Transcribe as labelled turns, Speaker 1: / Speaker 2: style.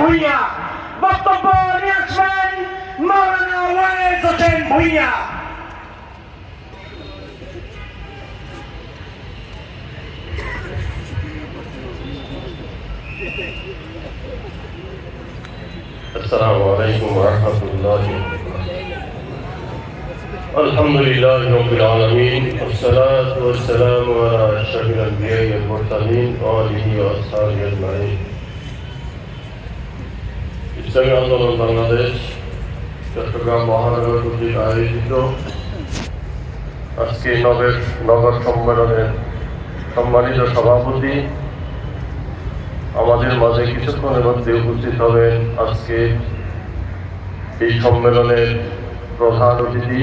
Speaker 1: ভুইয়া বক্তব্য নিয়ে আসবেন মাওলানা ওয়াইজ হোসেন ভুইয়া
Speaker 2: السلام عليكم ورحمة الله الحمد لله رب العالمين والصلاة والسلام على أشرف الأنبياء والمرسلين وآله وأصحابه أجمعين ইসলামী আন্দোলন বাংলাদেশ চট্টগ্রাম মহানগর কর্তৃক আয়োজিত আজকে নগর নগর সম্মেলনের সম্মানিত সভাপতি আমাদের মাঝে কিছুক্ষণের মধ্যে উপস্থিত হবেন আজকে এই সম্মেলনের প্রধান অতিথি